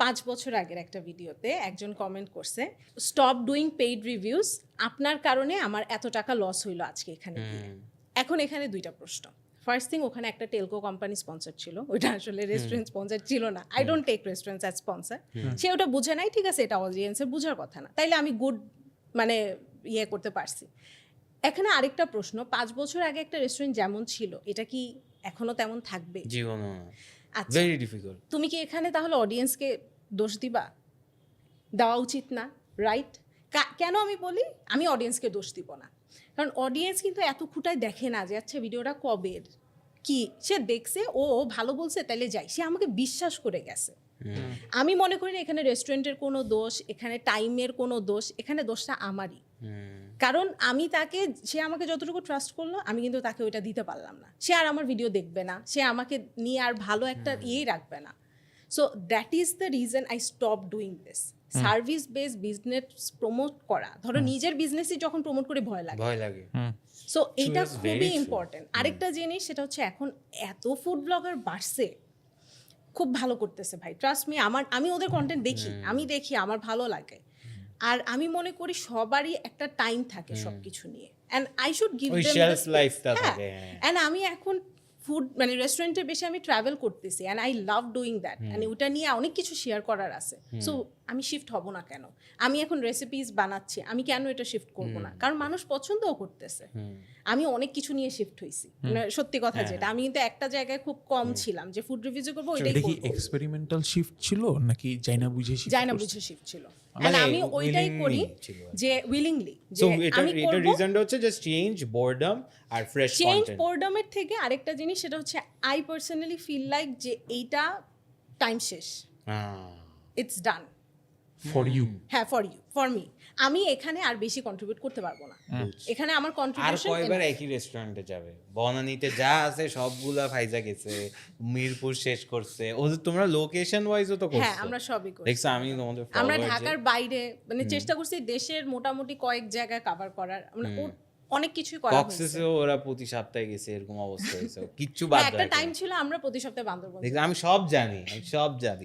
পাঁচ বছর আগের একটা ভিডিওতে একজন কমেন্ট করছে স্টপ ডুইং পেইড রিভিউজ আপনার কারণে আমার এত টাকা লস হইল আজকে এখানে এখন এখানে দুইটা প্রশ্ন। ফার্স্ট থিং ওখানে একটা টেলকো কোম্পানি স্পন্সর ছিল ওইটা আসলে রেস্টুরেন্ট স্পন্সর ছিল না। I don't take restaurants as sponsor সে ওটা বুঝে নাই ঠিক আছে এটা অডিয়েন্সের বুঝার কথা না। তাইলে আমি গুড মানে ইয়ে করতে পারছি। এখানে আরেকটা প্রশ্ন পাঁচ বছর আগে একটা রেস্টুরেন্ট যেমন ছিল এটা কি এখনও তেমন থাকবে? জীবন আচ্ছা ভেরি ডিফিকাল্ট তুমি কি এখানে তাহলে অডিয়েন্সকে দোষ দিবা? দেওয়া উচিত না রাইট কেন আমি বলি? আমি অডিয়েন্সকে দোষ দিব না। কারণ অডিয়েন্স কিন্তু এত খুঁটায় দেখে না যে আচ্ছা ভিডিওটা কবের? কি? সে দেখছে ও ভালো বলছে তাহলে যাই। সে আমাকে বিশ্বাস করে গেছে। আমি মনে করি না এখানে রেস্টুরেন্টের কোনো দোষ এখানে টাইমের কোনো দোষ এখানে দোষটা আমারই। কারণ আমি তাকে সে আমাকে যতটুকু ট্রাস্ট করল আমি কিন্তু তাকে ওইটা দিতে পারলাম না। সে আর আমার ভিডিও দেখবে না। সে আমাকে নিয়ে আর ভালো একটা ইয়েই রাখবে না। So that is the reason I stop doing this service base business promote করা। ধরো নিজের বিজনেসই যখন প্রমোট করে ভয় লাগে। ভয় লাগে। সো এটা খুবই ইম্পর্টেন্ট আরেকটা জিনিস সেটা হচ্ছে এখন এত ফুড ব্লগার বাড়ছে খুব ভালো করতেছে ভাই। ট্রাস্ট মি আমার আমি ওদের কন্টেন্ট দেখি। আমি দেখি আমার ভালো লাগে। আর আমি মনে করি সবারই একটা টাইম থাকে সবকিছু নিয়ে। And I should give them life-টা থাকে, হ্যাঁ। অ্যান্ড আমি এখন ফুড মানে রেস্টুরেন্টে বেশি আমি ট্রাভেল করতেছি and I love doing that মানে ওটা নিয়ে অনেক কিছু শেয়ার করার আছে। সো আমি শিফট হব না কেন? আমি এখন রেসিপিস বানাচ্ছি আমি কেন এটা শিফট করব না? কারণ মানুষ পছন্দও করতেছে। আমি অনেক কিছু নিয়ে শিফট হয়েছি মানে সত্যি কথা হ্যাঁ, যেটা আমি কিন্তু একটা জায়গায় খুব কম ছিলাম যে ফুড রিভিউ করব ওইটাই কি এক্সপেরিমেন্টাল শিফট ছিল নাকি জাইনা বুঝে shift যায় বুঝে শিফট ছিল। মানে আমি ওইটাই করি। যে উইলিংলি যে আমি এটা করব রিজনটা হচ্ছে জাস্ট চেঞ্জ বোর্ডম আর ফ্রেশ চেঞ্জ কন্টেন্ট বোর্ডমের থেকে আরেকটা জিনিস সেটা হচ্ছে আই পার্সোনালি ফিল লাইক যে এইটা টাইম শেষ। ইটস ডান ফর ইউ হ্যাঁ ফর ইউ ফর মি আমি এখানে আর বেশি কন্ট্রিবিউট করতে পারব না। এখানে আমার আর কয়বার একই রেস্টুরেন্টে যাবে? বনানীতে যা আছে সবগুলা ফাইজা গেছে মিরপুর শেষ করছে। ওদের তোমরা লোকেশন ওয়াইজও তো করছ। হ্যাঁ আমরা সবই করি দেখছ আমি তোমাদের আমরা ঢাকার বাইরে মানে চেষ্টা করছি দেশের মোটামুটি কয়েক জায়গায় কভার করার। মানে ও- অনেক কিছুই করা হয়েছে। ওরা প্রতি সপ্তাহে গেছে এরকম অবস্থা হয়েছে। কিচ্ছু বাদ হ্যাঁ, একটা টাইম ছিল আমরা প্রতি সপ্তাহে বান্দরবন আমি সব জানি আমি সব জানি।